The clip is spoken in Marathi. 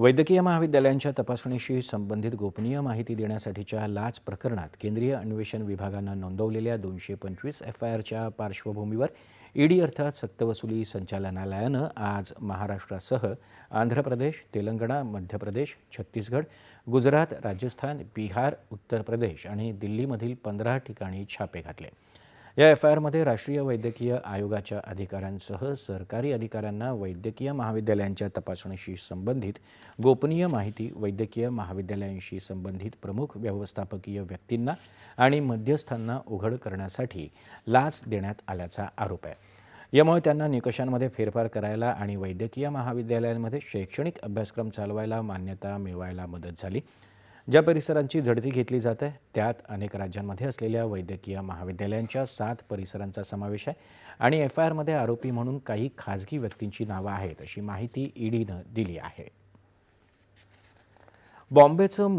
वैद्यकीय महाविद्यालयांच्या तपासणीशी संबंधित गोपनीय माहिती देण्यासाठीच्या लाच प्रकरणात केंद्रीय अन्वेषण विभागानं नोंदवलेल्या दोनशे पंचवीस एफ आय आरच्या पार्श्वभूमीवर ईडी अर्थात सक्तवसुली संचालनालयानं आज महाराष्ट्रासह आंध्र प्रदेश तेलंगणा मध्य प्रदेश छत्तीसगड गुजरात राजस्थान बिहार उत्तर प्रदेश आणि दिल्लीमधील पंधरा ठिकाणी छापे घातले. या एफ आय आरमध्ये राष्ट्रीय वैद्यकीय आयोगाच्या अधिकाऱ्यांसह सरकारी अधिकाऱ्यांना वैद्यकीय महाविद्यालयांच्या तपासणीशी संबंधित गोपनीय माहिती वैद्यकीय महाविद्यालयांशी संबंधित प्रमुख व्यवस्थापकीय व्यक्तींना आणि मध्यस्थांना उघड करण्यासाठी लाच देण्यात आल्याचा आरोप आहे. यामुळे त्यांना निकषांमध्ये फेरफार करायला आणि वैद्यकीय महाविद्यालयांमध्ये शैक्षणिक अभ्यासक्रम चालवायला मान्यता मिळवायला मदत झाली. ज्या परिसरांची झडती घेतली जात आहे त्यात अनेक राज्यांमध्ये असलेल्या वैद्यकीय महाविद्यालयांच्या सात परिसरांचा समावेश आहे आणि एफ आय आरमध्ये आरोपी म्हणून काही खाजगी व्यक्तींची नावं आहेत अशी माहिती ईडीनं दिली आहे. बॉम्बेचं